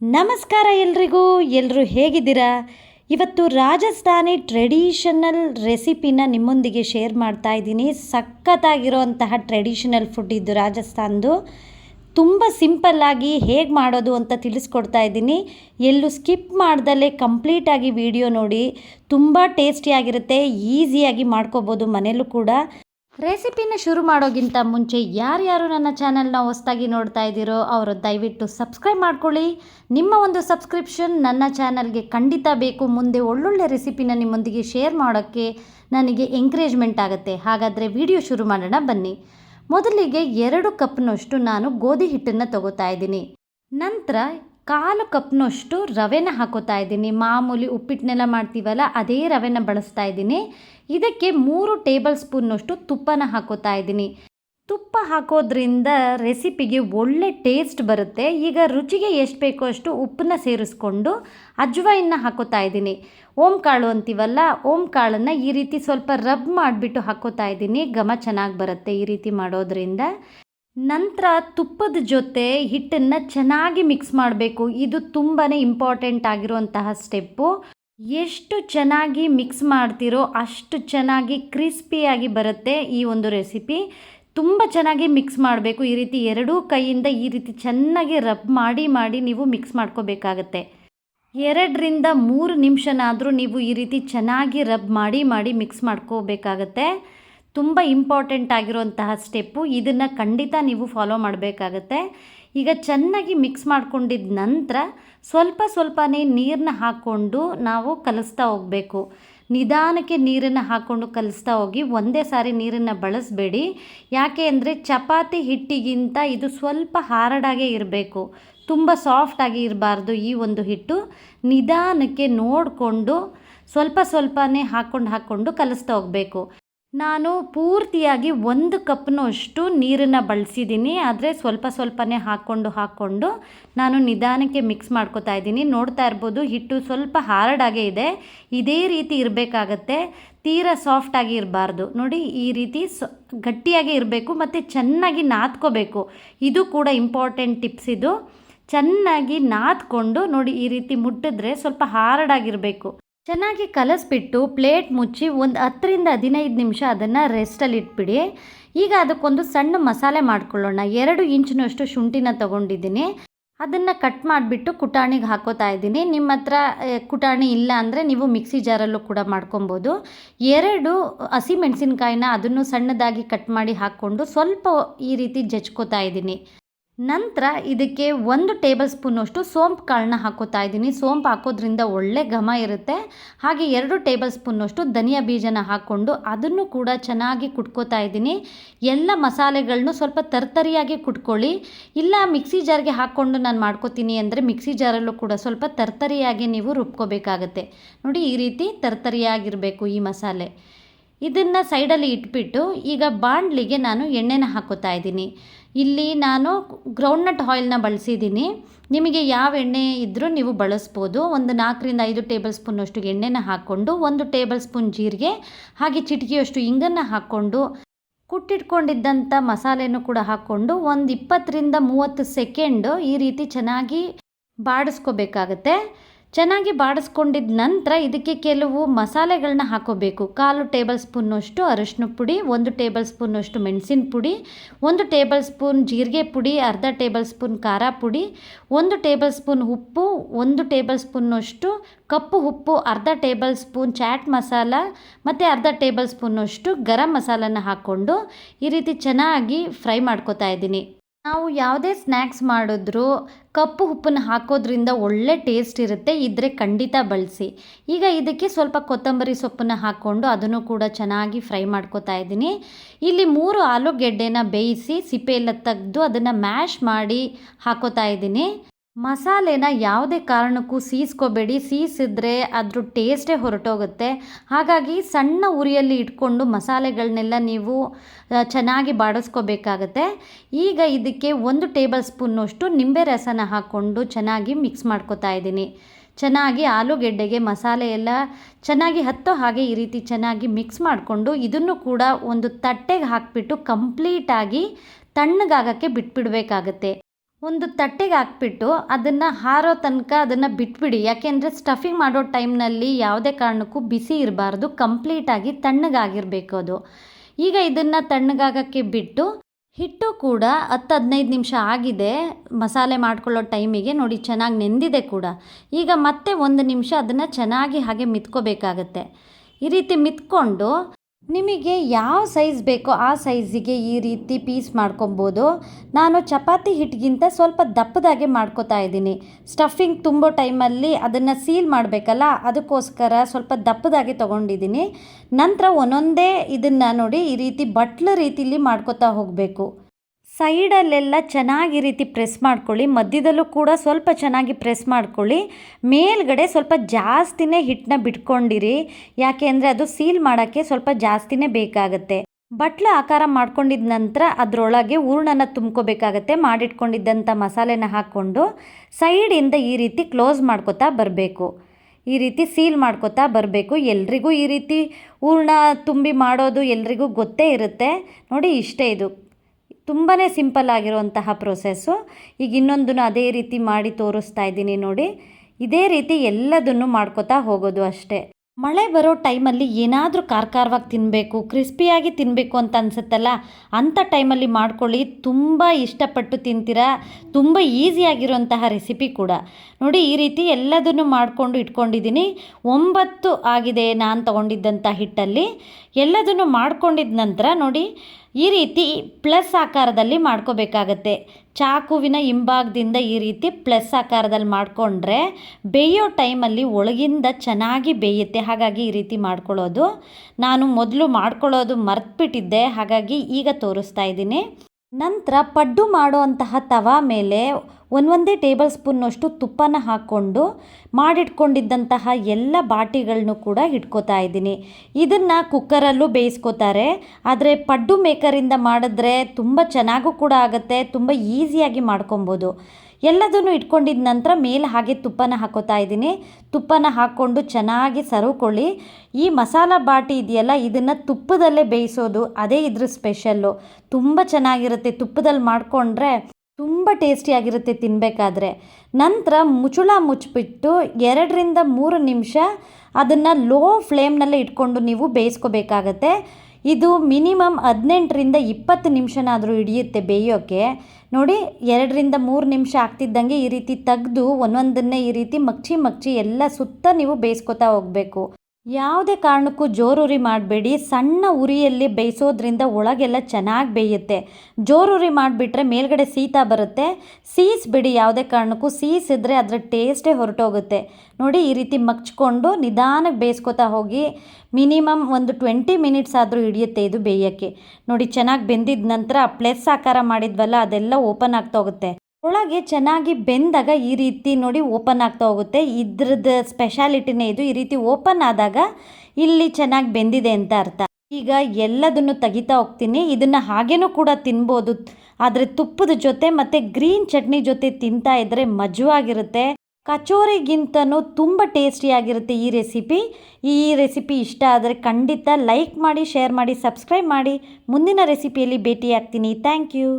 ನಮಸ್ಕಾರ ಎಲ್ರಿಗೂ ಎಲ್ಲರೂ ಹೇಗಿದ್ದೀರಾ? ಇವತ್ತು ರಾಜಸ್ಥಾನಿ ಟ್ರೆಡಿಷನಲ್ ರೆಸಿಪಿನ ನಿಮ್ಮೊಂದಿಗೆ ಶೇರ್ ಮಾಡ್ತಾ ಇದ್ದೀನಿ. ಸಖತ್ತಾಗಿರೋಂತಹ ಟ್ರೆಡಿಷನಲ್ ಫುಡ್ ಇದು ರಾಜಸ್ಥಾನ್ದು. ತುಂಬ ಸಿಂಪಲ್ಲಾಗಿ ಹೇಗೆ ಮಾಡೋದು ಅಂತ ತಿಳಿಸ್ಕೊಡ್ತಾ ಇದ್ದೀನಿ. ಎಲ್ಲೂ ಸ್ಕಿಪ್ ಮಾಡ್ದಲೇ ಕಂಪ್ಲೀಟಾಗಿ ವಿಡಿಯೋ ನೋಡಿ. ತುಂಬ ಟೇಸ್ಟಿಯಾಗಿರುತ್ತೆ ಈಸಿಯಾಗಿ ಮಾಡ್ಕೋಬೋದು ಮನೇಲೂ ಕೂಡ. ರೆಸಿಪಿನ ಶುರು ಮಾಡೋಕ್ಕಿಂತ ಮುಂಚೆ ಯಾರ್ಯಾರು ನನ್ನ ಚಾನಲ್ನ ಹೊಸ್ದಾಗಿ ನೋಡ್ತಾ ಇದ್ದೀರೋ ಅವರು ದಯವಿಟ್ಟು ಸಬ್ಸ್ಕ್ರೈಬ್ ಮಾಡ್ಕೊಳ್ಳಿ. ನಿಮ್ಮ ಒಂದು ಸಬ್ಸ್ಕ್ರಿಪ್ಷನ್ ನನ್ನ ಚಾನಲ್ಗೆ ಖಂಡಿತ ಬೇಕು. ಮುಂದೆ ಒಳ್ಳೊಳ್ಳೆ ರೆಸಿಪಿನ ನಿಮ್ಮೊಂದಿಗೆ ಶೇರ್ ಮಾಡೋಕ್ಕೆ ನನಗೆ ಎಂಕರೇಜ್ಮೆಂಟ್ ಆಗುತ್ತೆ. ಹಾಗಾದರೆ ವಿಡಿಯೋ ಶುರು ಮಾಡೋಣ, ಬನ್ನಿ. ಮೊದಲಿಗೆ ಎರಡು ಕಪ್ನಷ್ಟು ನಾನು ಗೋಧಿ ಹಿಟ್ಟನ್ನು ತಗೋತಾ ಇದ್ದೀನಿ. ನಂತರ ಕಾಲು ಕಪ್ನಷ್ಟು ರವೆನ ಹಾಕೋತಾ ಇದ್ದೀನಿ. ಮಾಮೂಲಿ ಉಪ್ಪಿಟ್ಟನ್ನೆಲ್ಲ ಮಾಡ್ತೀವಲ್ಲ, ಅದೇ ರವೆನ ಬಳಸ್ತಾ ಇದ್ದೀನಿ. ಇದಕ್ಕೆ ಮೂರು ಟೇಬಲ್ ಸ್ಪೂನ್ನಷ್ಟು ತುಪ್ಪನ ಹಾಕೋತಾ ಇದ್ದೀನಿ. ತುಪ್ಪ ಹಾಕೋದ್ರಿಂದ ರೆಸಿಪಿಗೆ ಒಳ್ಳೆ ಟೇಸ್ಟ್ ಬರುತ್ತೆ. ಈಗ ರುಚಿಗೆ ಎಷ್ಟು ಬೇಕೋ ಅಷ್ಟು ಉಪ್ಪನ್ನ ಸೇರಿಸ್ಕೊಂಡು ಅಜ್ವಾಯಿನ ಹಾಕೋತಾ ಇದ್ದೀನಿ. ಓಂ ಕಾಳು ಅಂತೀವಲ್ಲ ಓಂ ಕಾಳನ್ನು ಈ ರೀತಿ ಸ್ವಲ್ಪ ರಬ್ ಮಾಡಿಬಿಟ್ಟು ಹಾಕೋತಾ ಇದ್ದೀನಿ. ಘಮ ಚೆನ್ನಾಗಿ ಬರುತ್ತೆ ಈ ರೀತಿ ಮಾಡೋದ್ರಿಂದ. ನಂತರ ತುಪ್ಪದ ಜೊತೆ ಹಿಟ್ಟನ್ನು ಚೆನ್ನಾಗಿ ಮಿಕ್ಸ್ ಮಾಡಬೇಕು. ಇದು ತುಂಬಾ ಇಂಪಾರ್ಟೆಂಟ್ ಆಗಿರುವಂತಹ ಸ್ಟೆಪ್ಪು ಎಷ್ಟು ಚೆನ್ನಾಗಿ ಮಿಕ್ಸ್ ಮಾಡ್ತೀರೋ ಅಷ್ಟು ಚೆನ್ನಾಗಿ ಕ್ರಿಸ್ಪಿಯಾಗಿ ಬರುತ್ತೆ ಈ ಒಂದು ರೆಸಿಪಿ ತುಂಬ ಚೆನ್ನಾಗಿ ಮಿಕ್ಸ್ ಮಾಡಬೇಕು. ಈ ರೀತಿ ಎರಡೂ ಕೈಯಿಂದ ಈ ರೀತಿ ಚೆನ್ನಾಗಿ ರಬ್ ಮಾಡಿ ಮಾಡಿ ನೀವು ಮಿಕ್ಸ್ ಮಾಡ್ಕೋಬೇಕಾಗತ್ತೆ. ಎರಡರಿಂದ ಮೂರು ನಿಮಿಷನಾದರೂ ನೀವು ಈ ರೀತಿ ಚೆನ್ನಾಗಿ ರಬ್ ಮಾಡಿ ಮಾಡಿ ಮಿಕ್ಸ್ ಮಾಡ್ಕೋಬೇಕಾಗತ್ತೆ. ತುಂಬ ಇಂಪಾರ್ಟೆಂಟ್ ಆಗಿರುವಂತಹ ಸ್ಟೆಪ್ಪು ಇದನ್ನು ಖಂಡಿತ ನೀವು ಫಾಲೋ ಮಾಡಬೇಕಾಗತ್ತೆ. ಈಗ ಚೆನ್ನಾಗಿ ಮಿಕ್ಸ್ ಮಾಡ್ಕೊಂಡಿದ್ದ ನಂತರ ಸ್ವಲ್ಪ ಸ್ವಲ್ಪನೇ ನೀರನ್ನ ಹಾಕ್ಕೊಂಡು ನಾವು ಕಲಿಸ್ತಾ ಹೋಗಬೇಕು. ನಿಧಾನಕ್ಕೆ ನೀರನ್ನು ಹಾಕ್ಕೊಂಡು ಕಲಿಸ್ತಾ ಹೋಗಿ ಒಂದೇ ಸಾರಿ ನೀರನ್ನು ಬಳಸಬೇಡಿ. ಯಾಕೆ ಅಂದರೆ ಚಪಾತಿ ಹಿಟ್ಟಿಗಿಂತ ಇದು ಸ್ವಲ್ಪ ಹಾರಡಾಗೇ ಇರಬೇಕು. ತುಂಬ ಸಾಫ್ಟಾಗಿ ಇರಬಾರ್ದು ಈ ಒಂದು ಹಿಟ್ಟು. ನಿಧಾನಕ್ಕೆ ನೋಡಿಕೊಂಡು ಸ್ವಲ್ಪ ಸ್ವಲ್ಪನೇ ಹಾಕ್ಕೊಂಡು ಹಾಕ್ಕೊಂಡು ಕಲಿಸ್ತಾ ಹೋಗಬೇಕು. ನಾನು ಪೂರ್ತಿಯಾಗಿ ಒಂದು ಕಪ್ನಷ್ಟು ನೀರನ್ನು ಬಳಸಿದ್ದೀನಿ, ಆದರೆ ಸ್ವಲ್ಪ ಸ್ವಲ್ಪನೇ ಹಾಕ್ಕೊಂಡು ಹಾಕ್ಕೊಂಡು ನಾನು ನಿಧಾನಕ್ಕೆ ಮಿಕ್ಸ್ ಮಾಡ್ಕೋತಾ ಇದ್ದೀನಿ. ನೋಡ್ತಾ ಇರ್ಬೋದು, ಹಿಟ್ಟು ಸ್ವಲ್ಪ ಹಾರ್ಡಾಗೇ ಇದೆ. ಇದೇ ರೀತಿ ಇರಬೇಕಾಗತ್ತೆ. ತೀರಾ ಸಾಫ್ಟಾಗಿ ಇರಬಾರ್ದು. ನೋಡಿ, ಈ ರೀತಿ ಸ, ಗಟ್ಟಿಯಾಗಿ ಇರಬೇಕು ಮತ್ತು ಚೆನ್ನಾಗಿ ನಾದ್ಕೋಬೇಕು. ಇದು ಕೂಡ ಇಂಪಾರ್ಟೆಂಟ್ ಟಿಪ್ಸ್ ಇದು. ಚೆನ್ನಾಗಿ ನಾದ್ಕೊಂಡು ನೋಡಿ ಈ ರೀತಿ ಮುಟ್ಟಿದ್ರೆ ಸ್ವಲ್ಪ ಹಾರ್ಡಾಗಿರಬೇಕು ಚೆನ್ನಾಗಿ ಕಲಸಿಬಿಟ್ಟು ಪ್ಲೇಟ್ ಮುಚ್ಚಿ ಒಂದು ಹತ್ತರಿಂದ ಹದಿನೈದು ನಿಮಿಷ ಅದನ್ನು ರೆಸ್ಟಲ್ಲಿ ಇಟ್ಬಿಡಿ. ಈಗ ಅದಕ್ಕೊಂದು ಸಣ್ಣ ಮಸಾಲೆ ಮಾಡ್ಕೊಳ್ಳೋಣ. ಎರಡು ಇಂಚಿನಷ್ಟು ಶುಂಠಿನ ತಗೊಂಡಿದ್ದೀನಿ. ಅದನ್ನು ಕಟ್ ಮಾಡಿಬಿಟ್ಟು ಕುಟಾಣಿಗೆ ಹಾಕೋತಾ ಇದ್ದೀನಿ. ನಿಮ್ಮ ಹತ್ರ ಕುಟಾಣಿ ಇಲ್ಲ ಅಂದರೆ ನೀವು ಮಿಕ್ಸಿ ಜಾರಲ್ಲೂ ಕೂಡ ಮಾಡ್ಕೊಬೋದು. ಎರಡು ಹಸಿಮೆಣಸಿನ್ಕಾಯಿನ ಅದನ್ನು ಸಣ್ಣದಾಗಿ ಕಟ್ ಮಾಡಿ ಹಾಕ್ಕೊಂಡು ಸ್ವಲ್ಪ ಈ ರೀತಿ ಜಜ್ಕೋತಾ ಇದ್ದೀನಿ. ನಂತರ ಇದಕ್ಕೆ ಒಂದು ಟೇಬಲ್ ಸ್ಪೂನಷ್ಟು ಸೋಂಪು ಕಾಳನ್ನ ಹಾಕೋತಾ ಇದ್ದೀನಿ. ಸೋಂಪು ಹಾಕೋದ್ರಿಂದ ಒಳ್ಳೆ ಘಮ ಇರುತ್ತೆ. ಹಾಗೆ ಎರಡು ಟೇಬಲ್ ಸ್ಪೂನಷ್ಟು ಧನಿಯಾ ಬೀಜನ ಹಾಕ್ಕೊಂಡು ಅದನ್ನು ಕೂಡ ಚೆನ್ನಾಗಿ ಕುಟ್ಕೋತಾ ಇದ್ದೀನಿ. ಎಲ್ಲ ಮಸಾಲೆಗಳನ್ನು ಸ್ವಲ್ಪ ತರ್ತರಿಯಾಗಿ ಕುಟ್ಕೊಳ್ಳಿ. ಇಲ್ಲ ಮಿಕ್ಸಿ ಜಾರ್ಗೆ ಹಾಕ್ಕೊಂಡು ನಾನು ಮಾಡ್ಕೋತೀನಿ ಅಂದರೆ ಮಿಕ್ಸಿ ಜಾರಲ್ಲೂ ಕೂಡ ಸ್ವಲ್ಪ ತರ್ತರಿಯಾಗಿ ನೀವು ರುಬ್ಕೋಬೇಕಾಗತ್ತೆ. ನೋಡಿ ಈ ರೀತಿ ತರ್ತರಿಯಾಗಿರಬೇಕು ಈ ಮಸಾಲೆ. ಇದನ್ನು ಸೈಡಲ್ಲಿ ಇಟ್ಬಿಟ್ಟು ಈಗ ಬಾಣಲಿಗೆ ನಾನು ಎಣ್ಣೆನ ಹಾಕೋತಾ ಇದ್ದೀನಿ. ಇಲ್ಲಿ ನಾನು ಗ್ರೌಂಡ್ನಟ್ ಆಯಿಲ್ನ ಬಳಸಿದ್ದೀನಿ. ನಿಮಗೆ ಯಾವ ಎಣ್ಣೆ ಇದ್ದರೂ ನೀವು ಬಳಸ್ಬೋದು. ಒಂದು ನಾಲ್ಕರಿಂದ ಐದು ಟೇಬಲ್ ಸ್ಪೂನಷ್ಟು ಎಣ್ಣೆನ ಹಾಕ್ಕೊಂಡು, ಒಂದು ಟೇಬಲ್ ಸ್ಪೂನ್ ಜೀರಿಗೆ, ಹಾಗೆ ಚಿಟಿಕೆಯಷ್ಟು ಇಂಗನ್ನು ಹಾಕ್ಕೊಂಡು, ಕುಟ್ಟಿಟ್ಕೊಂಡಿದ್ದಂಥ ಮಸಾಲೆನೂ ಕೂಡ ಹಾಕ್ಕೊಂಡು, ಒಂದು ಇಪ್ಪತ್ತರಿಂದ ಮೂವತ್ತು ಸೆಕೆಂಡು ಈ ರೀತಿ ಚೆನ್ನಾಗಿ ಬಾಡಿಸ್ಕೋಬೇಕಾಗತ್ತೆ. ಚೆನ್ನಾಗಿ ಬಾಡಿಸ್ಕೊಂಡಿದ್ದ ನಂತರ ಇದಕ್ಕೆ ಕೆಲವು ಮಸಾಲೆಗಳನ್ನ ಹಾಕೋಬೇಕು. ಕಾಲು ಟೇಬಲ್ ಸ್ಪೂನ್ನಷ್ಟು ಅರಶಿನ ಪುಡಿ, ಒಂದು ಟೇಬಲ್ ಸ್ಪೂನ್ನಷ್ಟು ಮೆಣಸಿನ ಪುಡಿ, ಒಂದು ಟೇಬಲ್ ಸ್ಪೂನ್ ಜೀರಿಗೆ ಪುಡಿ, ಅರ್ಧ ಟೇಬಲ್ ಸ್ಪೂನ್ ಖಾರ ಪುಡಿ, ಒಂದು ಟೇಬಲ್ ಸ್ಪೂನ್ ಉಪ್ಪು, ಒಂದು ಟೇಬಲ್ ಸ್ಪೂನ್ನಷ್ಟು ಕಪ್ಪು ಉಪ್ಪು, ಅರ್ಧ ಟೇಬಲ್ ಸ್ಪೂನ್ ಚಾಟ್ ಮಸಾಲ ಮತ್ತು ಅರ್ಧ ಟೇಬಲ್ ಸ್ಪೂನ್ನಷ್ಟು ಗರಂ ಮಸಾಲನ ಹಾಕ್ಕೊಂಡು ಈ ರೀತಿ ಚೆನ್ನಾಗಿ ಫ್ರೈ ಮಾಡ್ಕೋತಾ ಇದ್ದೀನಿ. ನಾವು ಯಾವುದೇ ಸ್ನ್ಯಾಕ್ಸ್ ಮಾಡಿದ್ರೂ ಕಪ್ಪು ಉಪ್ಪನ್ನು ಹಾಕೋದ್ರಿಂದ ಒಳ್ಳೆ ಟೇಸ್ಟ್ ಇರುತ್ತೆ ಇದ್ದರೆ ಖಂಡಿತ ಬಳಸಿ. ಈಗ ಇದಕ್ಕೆ ಸ್ವಲ್ಪ ಕೊತ್ತಂಬರಿ ಸೊಪ್ಪನ್ನು ಹಾಕ್ಕೊಂಡು ಅದನ್ನು ಕೂಡ ಚೆನ್ನಾಗಿ ಫ್ರೈ ಮಾಡ್ಕೋತಾ ಇದ್ದೀನಿ. ಇಲ್ಲಿ ಮೂರು ಆಲೂಗೆಡ್ಡೆನ ಬೇಯಿಸಿ ಸಿಪ್ಪೆ ಎಲ್ಲ ತೆಗೆದು ಅದನ್ನು ಮ್ಯಾಶ್ ಮಾಡಿ ಹಾಕೋತಾ ಇದ್ದೀನಿ. ಮಸಾಲೆನ ಯಾವುದೇ ಕಾರಣಕ್ಕೂ ಸೀಸ್ಕೋಬೇಡಿ. ಸೀಸಿದ್ರೆ ಅದ್ರ ಟೇಸ್ಟೇ ಹೊರಟೋಗುತ್ತೆ. ಹಾಗಾಗಿ ಸಣ್ಣ ಉರಿಯಲ್ಲಿ ಇಟ್ಕೊಂಡು ಮಸಾಲೆಗಳನ್ನೆಲ್ಲ ನೀವು ಚೆನ್ನಾಗಿ ಬಾಡಿಸ್ಕೋಬೇಕಾಗತ್ತೆ. ಈಗ ಇದಕ್ಕೆ ಒಂದು ಟೇಬಲ್ ಸ್ಪೂನ್ನಷ್ಟು ನಿಂಬೆ ರಸನ ಹಾಕ್ಕೊಂಡು ಚೆನ್ನಾಗಿ ಮಿಕ್ಸ್ ಮಾಡ್ಕೋತಾ ಇದ್ದೀನಿ. ಚೆನ್ನಾಗಿ ಆಲೂಗೆಡ್ಡೆಗೆ ಮಸಾಲೆ ಎಲ್ಲ ಚೆನ್ನಾಗಿ ಹತ್ತೋ ಹಾಗೆ ಈ ರೀತಿ ಚೆನ್ನಾಗಿ ಮಿಕ್ಸ್ ಮಾಡಿಕೊಂಡು ಇದನ್ನು ಕೂಡ ಒಂದು ತಟ್ಟೆಗೆ ಹಾಕಿಬಿಟ್ಟು ಕಂಪ್ಲೀಟಾಗಿ ತಣ್ಣಗಾಗಕ್ಕೆ ಬಿಟ್ಬಿಡಬೇಕಾಗತ್ತೆ. ಒಂದು ತಟ್ಟೆಗೆ ಹಾಕ್ಬಿಟ್ಟು ಅದನ್ನು ಹಾರೋ ತನಕ ಅದನ್ನು ಬಿಟ್ಬಿಡಿ. ಯಾಕೆಂದರೆ ಸ್ಟಫಿಂಗ್ ಮಾಡೋ ಟೈಮ್ನಲ್ಲಿ ಯಾವುದೇ ಕಾರಣಕ್ಕೂ ಬಿಸಿ ಇರಬಾರ್ದು ಕಂಪ್ಲೀಟಾಗಿ ತಣ್ಣಗಾಗಿರಬೇಕು ಅದು. ಈಗ ಇದನ್ನು ತಣ್ಣಗಾಗಕ್ಕೆ ಬಿಟ್ಟು ಹಿಟ್ಟು ಕೂಡ ಹತ್ತು ಹದಿನೈದು ನಿಮಿಷ ಆಗಿದೆ, ಮಸಾಲೆ ಮಾಡ್ಕೊಳ್ಳೋ ಟೈಮಿಗೆ ನೋಡಿ, ಚೆನ್ನಾಗಿ ನೆಂದಿದೆ ಕೂಡ. ಈಗ ಮತ್ತೆ ಒಂದು ನಿಮಿಷ ಅದನ್ನು ಚೆನ್ನಾಗಿ ಹಾಗೆ ಮಿತ್ಕೋಬೇಕಾಗತ್ತೆ. ಈ ರೀತಿ ಮಿತ್ಕೊಂಡು ನಿಮಗೆ ಯಾವ ಸೈಜ್ ಬೇಕೋ ಆ ಸೈಜಿಗೆ ಈ ರೀತಿ ಪೀಸ್ ಮಾಡ್ಕೊಬೋದು. ನಾನು ಚಪಾತಿ ಹಿಟ್ಟಿಗಿಂತ ಸ್ವಲ್ಪ ದಪ್ಪದಾಗೆ ಮಾಡ್ಕೋತಾ ಇದ್ದೀನಿ. ಸ್ಟಫಿಂಗ್ ತುಂಬೋ ಟೈಮಲ್ಲಿ ಅದನ್ನು ಸೀಲ್ ಮಾಡಬೇಕಲ್ಲ, ಅದಕ್ಕೋಸ್ಕರ ಸ್ವಲ್ಪ ದಪ್ಪದಾಗೆ ತೊಗೊಂಡಿದ್ದೀನಿ. ನಂತರ ಒಂದೊಂದೇ ಇದನ್ನು ನೋಡಿ ಈ ರೀತಿ ಬಟ್ಲ ರೀತಿಲಿ ಮಾಡ್ಕೋತಾ ಹೋಗಬೇಕು. ಸೈಡಲ್ಲೆಲ್ಲ ಚೆನ್ನಾಗಿ ರೀತಿ ಪ್ರೆಸ್ ಮಾಡ್ಕೊಳ್ಳಿ. ಮಧ್ಯದಲ್ಲೂ ಕೂಡ ಸ್ವಲ್ಪ ಚೆನ್ನಾಗಿ ಪ್ರೆಸ್ ಮಾಡ್ಕೊಳ್ಳಿ. ಮೇಲ್ಗಡೆ ಸ್ವಲ್ಪ ಜಾಸ್ತಿನೇ ಹಿಟ್ಟನ್ನ ಬಿಟ್ಕೊಂಡಿರಿ. ಯಾಕೆ ಅಂದರೆ ಅದು ಸೀಲ್ ಮಾಡೋಕ್ಕೆ ಸ್ವಲ್ಪ ಜಾಸ್ತಿನೇ ಬೇಕಾಗುತ್ತೆ. ಬಟ್ಲು ಆಕಾರ ಮಾಡ್ಕೊಂಡಿದ ನಂತರ ಅದರೊಳಗೆ ಹೂರ್ಣನ ತುಂಬ್ಕೋಬೇಕಾಗತ್ತೆ. ಮಾಡಿಟ್ಕೊಂಡಿದ್ದಂಥ ಮಸಾಲೆನ ಹಾಕ್ಕೊಂಡು ಸೈಡಿಂದ ಈ ರೀತಿ ಕ್ಲೋಸ್ ಮಾಡ್ಕೋತಾ ಬರಬೇಕು. ಈ ರೀತಿ ಸೀಲ್ ಮಾಡ್ಕೋತಾ ಬರಬೇಕು. ಎಲ್ರಿಗೂ ಈ ರೀತಿ ಹೂರ್ಣ ತುಂಬಿ ಮಾಡೋದು ಎಲ್ರಿಗೂ ಗೊತ್ತೇ ಇರುತ್ತೆ. ನೋಡಿ ಇಷ್ಟೇ ಇದು. ತುಂಬಾ ಸಿಂಪಲ್ ಆಗಿರುವಂತಹ ಪ್ರೊಸೆಸ್ಸು. ಈಗ ಇನ್ನೊಂದನ್ನು ಅದೇ ರೀತಿ ಮಾಡಿ ತೋರಿಸ್ತಾ ಇದ್ದೀನಿ ನೋಡಿ. ಇದೇ ರೀತಿ ಎಲ್ಲದನ್ನು ಮಾಡ್ಕೋತಾ ಹೋಗೋದು ಅಷ್ಟೇ. ಮಳೆ ಬರೋ ಟೈಮಲ್ಲಿ ಏನಾದರೂ ಕಾರ್ಕಾರವಾಗಿ ತಿನ್ನಬೇಕು ಕ್ರಿಸ್ಪಿಯಾಗಿ ತಿನ್ನಬೇಕು ಅಂತ ಅನಿಸುತ್ತಲ್ಲ? ಅಂಥ ಟೈಮಲ್ಲಿ ಮಾಡ್ಕೊಳ್ಳಿ. ತುಂಬ ಇಷ್ಟಪಟ್ಟು ತಿಂತೀರಾ? ತುಂಬ ಈಸಿಯಾಗಿರುವಂತಹ ರೆಸಿಪಿ ಕೂಡ. ನೋಡಿ, ಈ ರೀತಿ ಎಲ್ಲದನ್ನು ಮಾಡಿಕೊಂಡು ಇಟ್ಕೊಂಡಿದ್ದೀನಿ. ಒಂಬತ್ತು ಆಗಿದೆ ನಾನು ತಗೊಂಡಿದ್ದಂಥ ಹಿಟ್ಟಲ್ಲಿ. ಎಲ್ಲದನ್ನು ಮಾಡ್ಕೊಂಡಿದ್ದ ನಂತರ ನೋಡಿ ಈ ರೀತಿ ಪ್ಲಸ್ ಆಕಾರದಲ್ಲಿ ಮಾಡ್ಕೋಬೇಕಾಗತ್ತೆ. ಚಾಕುವಿನ ಹಿಂಭಾಗದಿಂದ ಈ ರೀತಿ ಪ್ಲಸ್ ಆಕಾರದಲ್ಲಿ ಮಾಡಿಕೊಂಡ್ರೆ ಬೇಯೋ ಟೈಮಲ್ಲಿ ಒಳಗಿಂದ ಚೆನ್ನಾಗಿ ಬೇಯುತ್ತೆ. ಹಾಗಾಗಿ ಈ ರೀತಿ ಮಾಡ್ಕೊಳ್ಳೋದು. ನಾನು ಮೊದಲು ಮಾಡ್ಕೊಳ್ಳೋದು ಮರ್ತುಬಿಟ್ಟಿದ್ದೆ. ಹಾಗಾಗಿ ಈಗ ತೋರಿಸ್ತಾ ಇದ್ದೀನಿ. ನಂತರ ಪಡ್ಡು ಮಾಡುವಂತಹ ತವಾ ಮೇಲೆ ಒಂದೊಂದೇ ಟೇಬಲ್ ಸ್ಪೂನ್ನಷ್ಟು ತುಪ್ಪನ ಹಾಕ್ಕೊಂಡು ಮಾಡಿಟ್ಕೊಂಡಿದ್ದಂತಹ ಎಲ್ಲ ಬಾಟಿಗಳನ್ನೂ ಕೂಡ ಇಟ್ಕೋತಾ ಇದ್ದೀನಿ. ಇದನ್ನು ಕುಕ್ಕರಲ್ಲೂ ಬೇಯಿಸ್ಕೋತಾರೆ. ಆದರೆ ಪಡ್ಡು ಮೇಕರಿಂದ ಮಾಡಿದ್ರೆ ತುಂಬ ಚೆನ್ನಾಗೂ ಕೂಡ ಆಗುತ್ತೆ, ತುಂಬ ಈಸಿಯಾಗಿ ಮಾಡ್ಕೊಬೋದು. ಎಲ್ಲದನ್ನು ಇಟ್ಕೊಂಡಿದ ನಂತರ ಮೇಲೆ ಹಾಗೆ ತುಪ್ಪನ ಹಾಕೋತಾ ಇದ್ದೀನಿ. ತುಪ್ಪನ ಹಾಕ್ಕೊಂಡು ಚೆನ್ನಾಗಿ ಸರ್ವ್ಕೊಳ್ಳಿ. ಈ ಮಸಾಲ ಬಾಟಿ ಇದೆಯಲ್ಲ, ಇದನ್ನು ತುಪ್ಪದಲ್ಲೇ ಬೇಯಿಸೋದು, ಅದೇ ಇದ್ರ ಸ್ಪೆಷಲ್ಲು. ತುಂಬ ಚೆನ್ನಾಗಿರುತ್ತೆ ತುಪ್ಪದಲ್ಲಿ ಮಾಡಿಕೊಂಡ್ರೆ, ತುಂಬ ಟೇಸ್ಟಿಯಾಗಿರುತ್ತೆ ತಿನ್ನಬೇಕಾದ್ರೆ ನಂತರ ಮುಚ್ಚುಳ ಮುಚ್ಚಿಬಿಟ್ಟು ಎರಡರಿಂದ ಮೂರು ನಿಮಿಷ ಅದನ್ನು ಲೋ ಫ್ಲೇಮ್ನಲ್ಲೇ ಇಟ್ಕೊಂಡು ನೀವು ಬೇಯಿಸ್ಕೋಬೇಕಾಗತ್ತೆ. ಇದು ಮಿನಿಮಮ್ ಹದಿನೆಂಟರಿಂದ ಇಪ್ಪತ್ತು ನಿಮಿಷನಾದರೂ ಹಿಡಿಯುತ್ತೆ ಬೇಯೋಕ್ಕೆ ನೋಡಿ, ಎರಡರಿಂದ ಮೂರು ನಿಮಿಷ ಆಗ್ತಿದ್ದಂಗೆ ಈ ರೀತಿ ತೆಗೆದು ಒಂದೊಂದನ್ನೇ ಈ ರೀತಿ ಮಗ್ಚಿ ಮಗ್ಚಿ ಎಲ್ಲ ಸುತ್ತ ನೀವು ಬೇಯಿಸ್ಕೊತಾ ಹೋಗಬೇಕು. ಯಾವುದೇ ಕಾರಣಕ್ಕೂ ಜೋರುರಿ ಮಾಡಬೇಡಿ. ಸಣ್ಣ ಉರಿಯಲ್ಲಿ ಬೇಯಿಸೋದ್ರಿಂದ ಒಳಗೆಲ್ಲ ಚೆನ್ನಾಗಿ ಬೇಯುತ್ತೆ. ಜೋರುರಿ ಮಾಡಿಬಿಟ್ರೆ ಮೇಲ್ಗಡೆ ಸೀತಾ ಬರುತ್ತೆ. ಸೀಸ್ಬಿಡಿ ಯಾವುದೇ ಕಾರಣಕ್ಕೂ. ಸೀಸಿದ್ರೆ ಅದರ ಟೇಸ್ಟೇ ಹೊರಟೋಗುತ್ತೆ. ನೋಡಿ, ಈ ರೀತಿ ಮಗ್ಚ್ಕೊಂಡು ನಿಧಾನಕ್ಕೆ ಬೇಯಿಸ್ಕೊತಾ ಹೋಗಿ. ಮಿನಿಮಮ್ ಒಂದು ಟ್ವೆಂಟಿ ಮಿನಿಟ್ಸ್ ಆದರೂ ಹಿಡಿಯುತ್ತೆ ಇದು ಬೇಯೋಕ್ಕೆ. ನೋಡಿ, ಚೆನ್ನಾಗಿ ಬೆಂದಿದ ನಂತರ ಪ್ಲೆಸ್ ಆಕಾರ ಮಾಡಿದ್ವಲ್ಲ, ಅದೆಲ್ಲ ಓಪನ್ ಆಗ್ತಾ ಹೋಗುತ್ತೆ. ಒಳಗೆ ಚೆನ್ನಾಗಿ ಬೆಂದಾಗ ಈ ರೀತಿ ನೋಡಿ ಓಪನ್ ಆಗ್ತಾ ಹೋಗುತ್ತೆ. ಇದ್ರದ್ದು ಸ್ಪೆಷಾಲಿಟಿನೇ ಇದು. ಈ ರೀತಿ ಓಪನ್ ಆದಾಗ ಇಲ್ಲಿ ಚೆನ್ನಾಗಿ ಬೆಂದಿದೆ ಅಂತ ಅರ್ಥ. ಈಗ ಎಲ್ಲದನ್ನು ತೆಗಿತಾ ಹೋಗ್ತೀನಿ. ಇದನ್ನು ಹಾಗೇನೂ ಕೂಡ ತಿನ್ಬೋದು. ಆದರೆ ತುಪ್ಪದ ಜೊತೆ ಮತ್ತು ಗ್ರೀನ್ ಚಟ್ನಿ ಜೊತೆ ತಿಂತಾ ಇದ್ದರೆ ಮಜವಾಗಿರುತ್ತೆ. ಕಚೋರಿಗಿಂತನೂ ತುಂಬ ಟೇಸ್ಟಿಯಾಗಿರುತ್ತೆ ಈ ರೆಸಿಪಿ ಈ ರೆಸಿಪಿ ಇಷ್ಟ ಆದರೆ ಖಂಡಿತ ಲೈಕ್ ಮಾಡಿ ಶೇರ್ ಮಾಡಿ ಸಬ್ಸ್ಕ್ರೈಬ್ ಮಾಡಿ. ಮುಂದಿನ ರೆಸಿಪಿಯಲ್ಲಿ ಭೇಟಿಯಾಗ್ತೀನಿ. Thank you